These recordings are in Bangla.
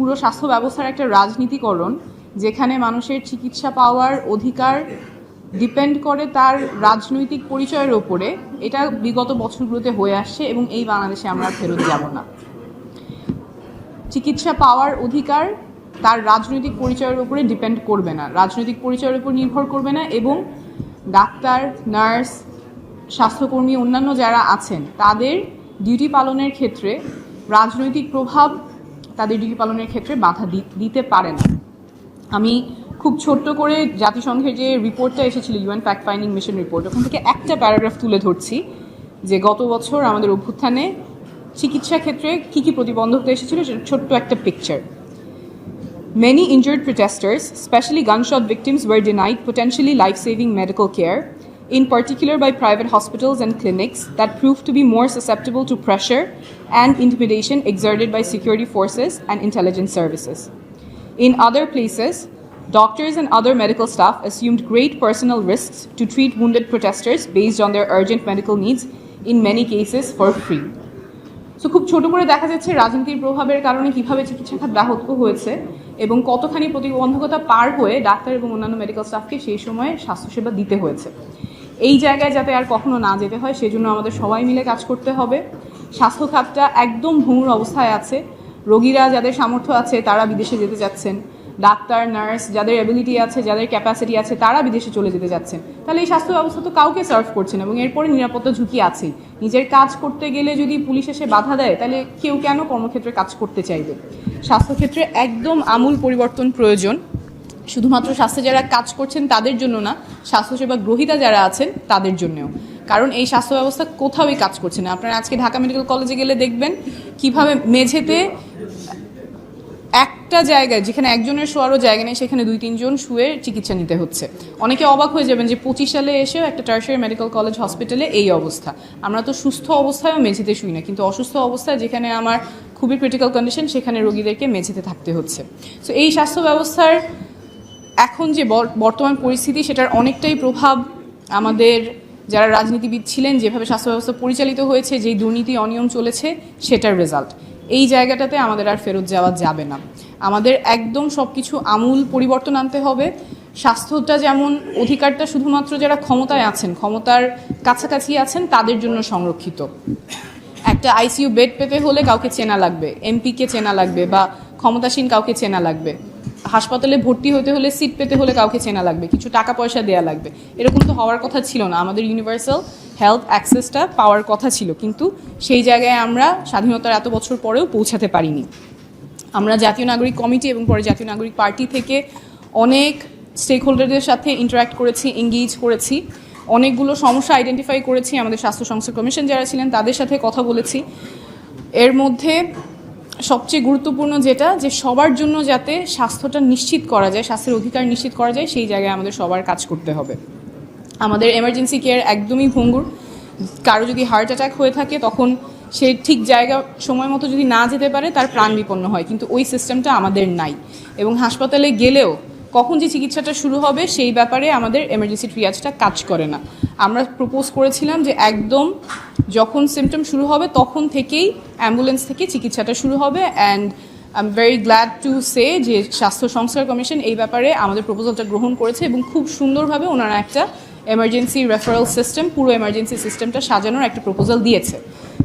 পুরো স্বাস্থ্য ব্যবস্থার একটা রাজনীতিকরণ, যেখানে মানুষের চিকিৎসা পাওয়ার অধিকার ডিপেন্ড করে তার রাজনৈতিক পরিচয়ের ওপরে, এটা বিগত বছরগুলোতে হয়ে আসছে এবং এই বাংলাদেশে আমরা ফেরত যাব না। চিকিৎসা পাওয়ার অধিকার তার রাজনৈতিক পরিচয়ের উপরে ডিপেন্ড করবে না। রাজনৈতিক পরিচয়ের উপর নির্ভর করবে না এবং ডাক্তার, নার্স, স্বাস্থ্যকর্মী, অন্যান্য যারা আছেন, তাদের ডিউটি পালনের ক্ষেত্রে রাজনৈতিক প্রভাব তাদের ডিউটি পালনের ক্ষেত্রে বাধা দিতে পারে না। আমি খুব ছোট্ট করে জাতিসংঘের যে রিপোর্টটা এসেছিল UN fact finding mission report ওখান থেকে একটা প্যারাগ্রাফ তুলে ধরছি যে গত বছর আমাদের অভ্যুত্থানে চিকিৎসা ক্ষেত্রে কী কী প্রতিবন্ধকতা এসেছিল সেটা ছোট্ট একটা picture Many injured protesters, especially gunshot victims, were denied potentially life saving medical care, in particular by private hospitals and clinics that proved to be more susceptible to pressure and intimidation exerted by security forces and intelligence services. In other places, doctors and other medical staff assumed great personal risks to treat wounded protesters based on their urgent medical needs, in many cases for free. So খুব ছোট করে দেখা যাচ্ছে রাজনীতির প্রভাবের কারণে কিভাবে চিকিৎসা খাত ব্যাহত হয়েছে এবং কতখানি প্রতিবন্ধকতা পার হয়ে ডাক্তার এবং অন্যান্য মেডিকেল স্টাফকে সেই সময়ে স্বাস্থ্যসেবা দিতে হয়েছে এই জায়গায় যাতে আর কখনো না যেতে হয়, সেজন্য আমাদের সবাই মিলে কাজ করতে হবে। স্বাস্থ্য খাতটা একদম ভঙ্গুর অবস্থায় আছে। রোগীরা যাদের সামর্থ্য আছে, তারা বিদেশে যেতে যাচ্ছেন। ডাক্তার, নার্স যাদের অ্যাবিলিটি আছে, যাদের ক্যাপাসিটি আছে, তারা বিদেশে চলে যেতে যাচ্ছেন। তাহলে এই স্বাস্থ্য ব্যবস্থা তো কাউকে সার্ভ করছে না এবং এরপরে নিরাপত্তা ঝুঁকি আছেই। নিজের কাজ করতে গেলে যদি পুলিশ এসে বাধা দেয়, তাহলে কেউ কেন কর্মক্ষেত্রে কাজ করতে চাইবে? স্বাস্থ্যক্ষেত্রে একদম আমূল পরিবর্তন প্রয়োজন। শুধুমাত্র স্বাস্থ্যে যারা কাজ করছেন তাদের জন্য না, স্বাস্থ্যসেবা গ্রহীতা যারা আছেন তাদের জন্যও। কারণ এই স্বাস্থ্য ব্যবস্থা কোথাওই কাজ করছে না। আপনারা আজকে ঢাকা মেডিকেল কলেজে গেলে দেখবেন কীভাবে মেঝেতে একটা জায়গায়, যেখানে একজনের শোয়ারও জায়গা নেই, সেখানে দুই তিনজন শুয়ে চিকিৎসা নিতে হচ্ছে। অনেকে অবাক হয়ে যাবেন যে পঁচিশ সালে এসেও একটা টার্সারি মেডিকেল কলেজ হসপিটালে এই অবস্থা। আমরা তো সুস্থ অবস্থায়ও মেঝেতে শুই না, কিন্তু অসুস্থ অবস্থায় যেখানে আমার খুবই ক্রিটিক্যাল কন্ডিশন সেখানে রোগীদেরকে মেঝেতে থাকতে হচ্ছে। সো এই স্বাস্থ্য ব্যবস্থার এখন যে বর্তমান পরিস্থিতি, সেটার অনেকটাই প্রভাব আমাদের যারা রাজনীতিবিদ ছিলেন, যেভাবে স্বাস্থ্য ব্যবস্থা পরিচালিত হয়েছে, যেই দুর্নীতি অনিয়ম চলেছে, সেটার রেজাল্ট এই জায়গাটাতে আমাদের আর ফেরত যাওয়া যাবে না। আমাদের একদম সব কিছু আমূল পরিবর্তন আনতে হবে। স্বাস্থ্যটা যেমন অধিকারটা শুধুমাত্র যারা ক্ষমতায় আছেন, ক্ষমতার কাছাকাছি আছেন, তাদের জন্য সংরক্ষিত। একটা আইসিইউ বেড পেতে হলে কাউকে চেনা লাগবে এমপিকে চেনা লাগবে বা ক্ষমতাসীন কাউকে চেনা লাগবে। হাসপাতালে ভর্তি হতে হলে সিট পেতে হলে কাউকে চেনা লাগবে, কিছু টাকা পয়সা দেয়া লাগবে। এরকম তো হওয়ার কথা ছিল না। আমাদের ইউনিভার্সাল হেলথ অ্যাক্সেসটা পাওয়ার কথা ছিল, কিন্তু সেই জায়গায় আমরা স্বাধীনতার এত বছর পরেও পৌঁছাতে পারিনি। আমরা জাতীয় নাগরিক কমিটি এবং পরে জাতীয় নাগরিক পার্টি থেকে অনেক স্টেক হোল্ডারদের সাথে ইন্টারাক্ট করেছি এঙ্গেজ করেছি। অনেকগুলো সমস্যা আইডেন্টিফাই করেছি। আমাদের স্বাস্থ্য সংস্থা কমিশন যারা ছিলেন, তাদের সাথে কথা বলেছি। এর মধ্যে সবচেয়ে গুরুত্বপূর্ণ যেটা, যে সবার জন্য যাতে স্বাস্থ্যটা নিশ্চিত করা যায়, স্বাস্থ্যের অধিকার নিশ্চিত করা যায়, সেই জায়গায় আমাদের সবার কাজ করতে হবে। আমাদের এমার্জেন্সি কেয়ার একদমই ভঙ্গুর। কারও যদি হার্ট অ্যাটাক হয়ে থাকে, তখন সে ঠিক জায়গা, সময় মতো যদি না যেতে পারে, তার প্রাণ বিপন্ন হয়। কিন্তু ওই সিস্টেমটা আমাদের নাই। এবং হাসপাতালে গেলেও কখন যে চিকিৎসাটা শুরু হবে, সেই ব্যাপারে আমাদের এমার্জেন্সি ট্রিয়াজটা কাজ করে না। আমরা প্রপোজ করেছিলাম যে একদম যখন সিমটম শুরু হবে, তখন থেকেই অ্যাম্বুলেন্স থেকে চিকিৎসাটা শুরু হবে and I am very glad to say যে স্বাস্থ্য সংস্কার কমিশন এই ব্যাপারে আমাদের প্রপোজালটা গ্রহণ করেছে এবং খুব সুন্দরভাবে ওনারা একটা এমার্জেন্সি রেফারেল সিস্টেম পুরো এমার্জেন্সি সিস্টেমটা সাজানোর একটা প্রপোজাল দিয়েছে।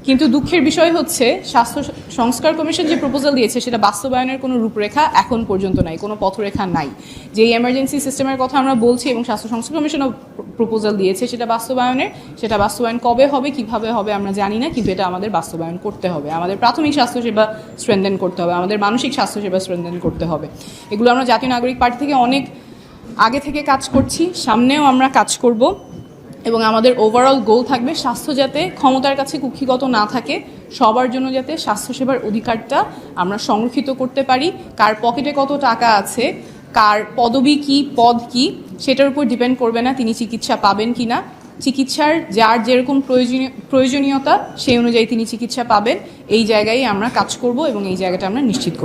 কিন্তু দুঃখের বিষয় হচ্ছে, স্বাস্থ্য সংস্কার কমিশন যে প্রপোজাল দিয়েছে, সেটা বাস্তবায়নের কোনো রূপরেখা এখন পর্যন্ত নাই, কোনো পথরেখা নাই। যে এমার্জেন্সি সিস্টেমের কথা আমরা বলছি এবং স্বাস্থ্য সংস্কার কমিশনও প্রপোজাল দিয়েছে, সেটা বাস্তবায়নের, সেটা বাস্তবায়ন কবে হবে, কীভাবে হবে, আমরা জানি না, কিন্তু এটা আমাদের বাস্তবায়ন করতে হবে। আমাদের প্রাথমিক স্বাস্থ্যসেবা স্ট্রেনদেন করতে হবে, আমাদের মানসিক স্বাস্থ্যসেবা স্ট্রেনদেন করতে হবে। এগুলো আমরা জাতীয় নাগরিক পার্টি থেকে অনেক আগে থেকে কাজ করছি, সামনেও আমরা কাজ করব। এবং আমাদের ওভারঅল গোল থাকবে স্বাস্থ্য যাতে ক্ষমতার কাছে কুক্ষিগত না থাকে, সবার জন্য যাতে স্বাস্থ্যসেবার অধিকারটা আমরা সংরক্ষিত করতে পারি, কার পকেটে কত টাকা আছে, কার পদবি কি, পদ কি, সেটার উপর ডিপেন্ড করবে না তিনি চিকিৎসা পাবেন কি না চিকিৎসার যার যেরকম প্রয়োজনীয়, প্রয়োজনীয়তা, সেই অনুযায়ী তিনি চিকিৎসা পাবেন। এই জায়গায় আমরা কাজ করব এবং এই জায়গাটা আমরা নিশ্চিত করব।